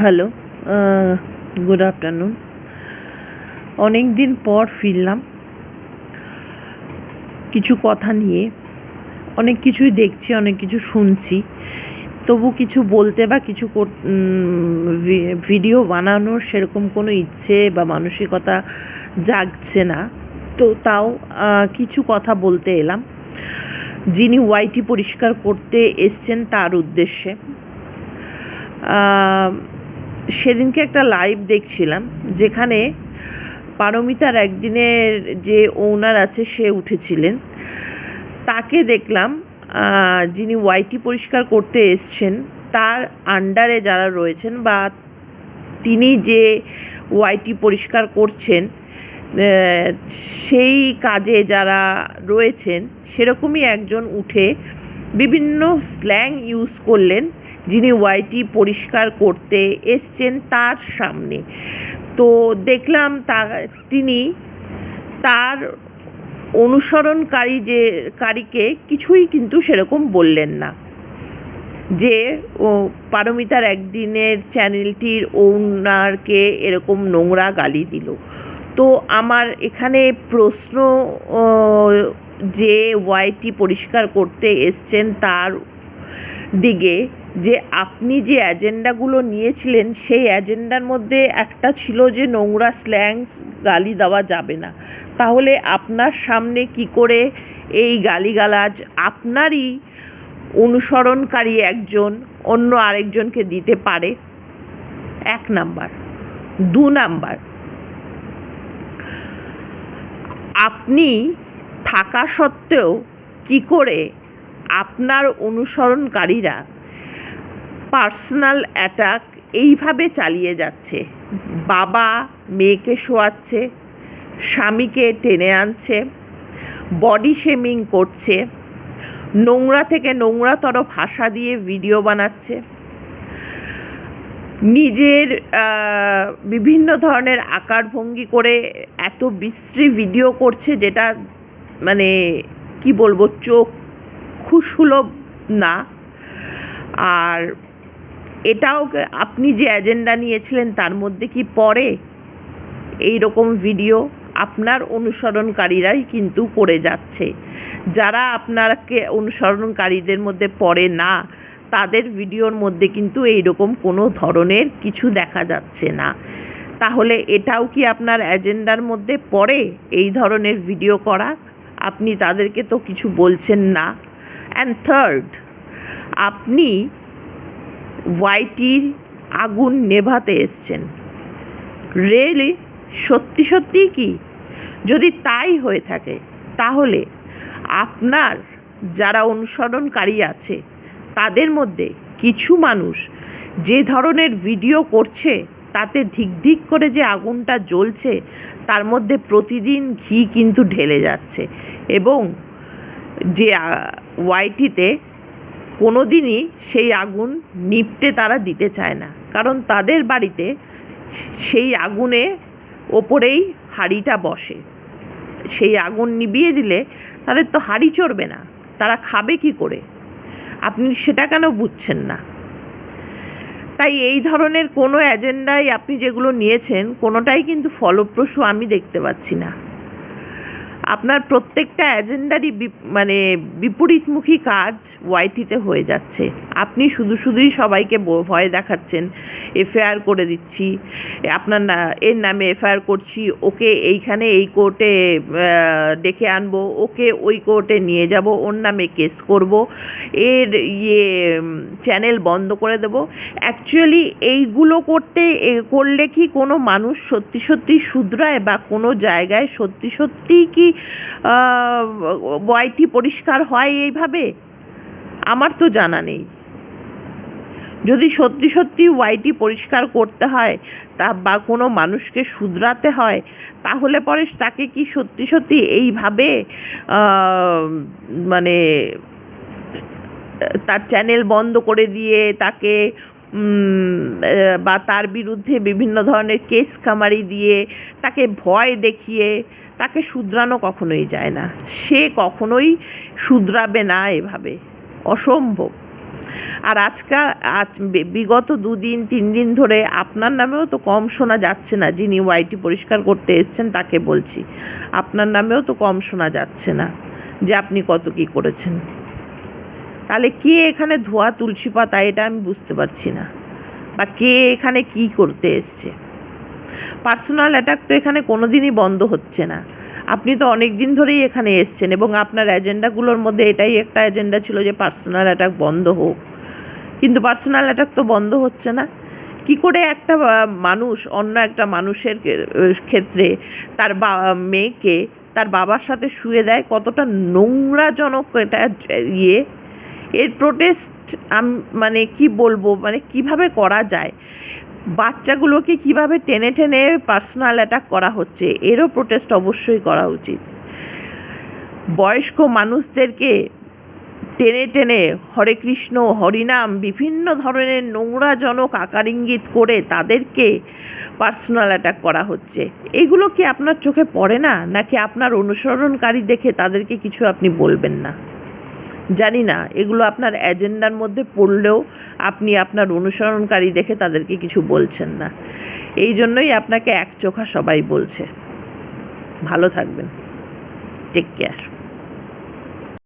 Hello good afternoon অনেক দিন পর ফিরলাম। কিছু কথা নিয়ে। অনেক কিছুই দেখছি, অনেক কিছু শুনছি। তবু কিছু বলতে বা কিছু ভিডিও বানানোর সেরকম কোনো ইচ্ছে বা মানসিকতা জাগছে না। তো তাও কিছু কথা বলতে এলাম। যিনি ওয়াইটি পরিষ্কার করতে এসছেন তার উদ্দেশ্যে। সেদিনকে একটা লাইভ দেখছিলাম, যেখানে পারমিতার একদিনের যে ওনার আছে, সে উঠেছিলেন। তাকে দেখলাম যিনি ওয়াইটি পরিষ্কার করতে এসছেন, তার আন্ডারে যারা রয়েছেন বা তিনি যে ওয়াইটি পরিষ্কার করছেন সেই কাজে যারা রয়েছেন, সেরকমই একজন উঠে বিভিন্ন স্ল্যাং ইউজ করলেন। যিনি ওয়াইটি পরিষ্কার করতে এসছেন তার সামনে। তো দেখলাম তা, তিনি তার অনুসরণকারী যে, কারীকে কিছুই কিন্তু সেরকম বললেন না। যে, ও পারমিতার একদিনের চ্যানেলটির ওনারকে এরকম নোংরা গালি দিল। তো আমার এখানে প্রশ্ন যে ওয়াইটি পরিষ্কার করতে এসছেন তার দিকে যে আপনি যে অ্যাজেন্ডাগুলো নিয়েছিলেন, সেই অ্যাজেন্ডার মধ্যে একটা ছিল যে নোংরা স্ল্যাংস গালি দেওয়া যাবে না। তাহলে আপনার সামনে কি করে এই গালিগালাজ? আপনারই অনুসরণকারী একজন অন্য আরেকজনকে দিতে পারে। এক নাম্বার। দু নাম্বার। আপনি থাকা সত্ত্বেও কি করে আপনার অনুসরণকারীরা পার্সোনাল অ্যাটাক এইভাবে চালিয়ে যাচ্ছে। বাবা মেয়েকে শোয়াচ্ছে, স্বামীকে টেনে আনছে বডি শেমিং করছে, নোংরা থেকে নোংরাতর ভাষা দিয়ে ভিডিও বানাচ্ছে। নিজের বিভিন্ন ধরনের আকার ভঙ্গি করে এত বিশ্রী ভিডিও করছে যেটা মানে কি বলব চোখ সুলভ না। আর এটাও আপনি যে এজেন্ডা নিয়েছিলেন তার মধ্যে কি পড়ে? এই রকম ভিডিও আপনার অনুসরণকারীরাই কিন্তু করে যাচ্ছে। যারা আপনাকে অনুসরণকারীদের মধ্যে পড়ে না, তাদের ভিডিওর মধ্যে কিন্তু এই রকম কোনো ধরনের কিছু দেখা যাচ্ছে না। তাহলে এটাও কি আপনার এজেন্ডার মধ্যে পড়ে এই ধরনের ভিডিও করা? আপনি তাদেরকে তো কিছু বলছেন না। অ্যান্ড থার্ড আপনি ওয়াইটির আগুন নেভাতে এসছেন। রিয়েলি? সত্যি সত্যিই কি? যদি তাই হয়ে থাকে, তাহলে আপনার যারা অনুসরণকারী আছে, তাদের মধ্যে কিছু মানুষ যে ধরনের ভিডিও করছে, তাতে ধিক ধিক করে যে আগুনটা জ্বলছে, তার মধ্যে প্রতিদিন ঘি কিন্তু ঢেলে যাচ্ছে এবং যে ওয়াইটিতে কোনো দিনই সেই আগুন নিভতে তারা দিতে চায় না। কারণ তাদের বাড়িতে সেই আগুনে ওপরেই হাঁড়িটা বসে। সেই আগুন নিবিয়ে দিলে তাদের তো হাঁড়ি চড়বে না। তারা খাবে কি করে? আপনি সেটা কেন বুঝছেন না? তাই এই ধরনের কোনো এজেন্ডাই আপনি যেগুলো নিয়েছেন, কোনোটাই কিন্তু ফলপ্রসূ আমি দেখতে পাচ্ছি না। আপনার প্রত্যেকটা এজেন্ডারই মানে বিপরীতমুখী কাজ ওয়াইটিতে হয়ে যাচ্ছে। আপনি শুধু শুধুই সবাইকে ভয় দেখাচ্ছেন, এফআইআর করে দিচ্ছি আপনার না, এর নামে এফআইআর করছি, ওকে এইখানে এই কোর্টে ডেকে আনব, ওকে ওই কোর্টে নিয়ে যাব, ওর নামে কেস করব, এর ইয়ে চ্যানেল বন্ধ করে দেব। অ্যাকচুয়ালি এইগুলো করতে করলে কি কোনো মানুষ সত্যি সত্যি শুধরায় বা কোনো জায়গায় সত্যি সত্যিই কি ওয়াইটি পরিষ্কার হয় এইভাবে? আমার তো জানা নেই। যদি সত্যি সত্যি ওয়াইটি পরিষ্কার করতে হয়, তা বা কোনো মানুষকে শুধরাতে হয়, তাহলে পরে তাকে কি সত্যি সত্যি এইভাবে মানে তার চ্যানেল বন্ধ করে দিয়ে তাকে বা তার বিরুদ্ধে বিভিন্ন ধরনের কেস কামারি দিয়ে তাকে ভয় দেখিয়ে তাকে শুধরানো কখনোই যায় না। সে কখনোই শুধরাবে না এভাবে। অসম্ভব। আর আজকাল আজ বিগত দুদিন তিন দিন ধরে আপনার নামেও তো কম শোনা যাচ্ছে না। যিনি ওয়াইটি পরিষ্কার করতে এসছেন তাকে বলছি। আপনার নামেও তো কম শোনা যাচ্ছে না যে আপনি কত কী করেছেন। তাহলে কে এখানে ধোয়া তুলসী পাতা এটা আমি বুঝতে পারছি না। বা কে এখানে কি করতে এসছে? পার্সোনাল অ্যাটাক তো এখানে কোনো দিনই বন্ধ হচ্ছে না। আপনি তো অনেক দিন ধরেই এখানে এসছেন এবং আপনার এজেন্ডাগুলোর মধ্যে এটাই একটা এজেন্ডা ছিল যে পার্সোনাল অ্যাটাক বন্ধ হোক। কিন্তু পার্সোনাল অ্যাটাক তো বন্ধ হচ্ছে না। কি করে একটা মানুষ অন্য একটা মানুষের ক্ষেত্রে তার বা, মেয়েকে তার বাবার সাথে শুয়ে দেয়? কতটা নোংরাজনক এটা ইয়ে। এর প্রোটেস্ট মানে কি বলব মানে কীভাবে করা যায়? বাচ্চাগুলোকে কীভাবে টেনে টেনে পার্সোনাল অ্যাটাক করা হচ্ছে, এরও প্রোটেস্ট অবশ্যই করা উচিত। বয়স্ক মানুষদেরকে টেনে টেনে হরে কৃষ্ণ, হরিনাম, বিভিন্ন ধরনের নোংরাজনক আকার ইঙ্গিত করে তাদেরকে পার্সোনাল অ্যাটাক করা হচ্ছে। এগুলো কি আপনার চোখে পড়ে না? নাকি আপনার অনুসরণকারী দেখে তাদেরকে কিছু আপনি বলবেন না? জানি না, এগুলো আপনার অ্যাজেন্ডার মধ্যে পড়লেও আপনি আপনার অনুসরণকারী দেখে তাদেরকে কিছু বলছেন না। এই জন্যই আপনাকে এক চোখা সবাই বলছে। ভালো থাকবেন। Take care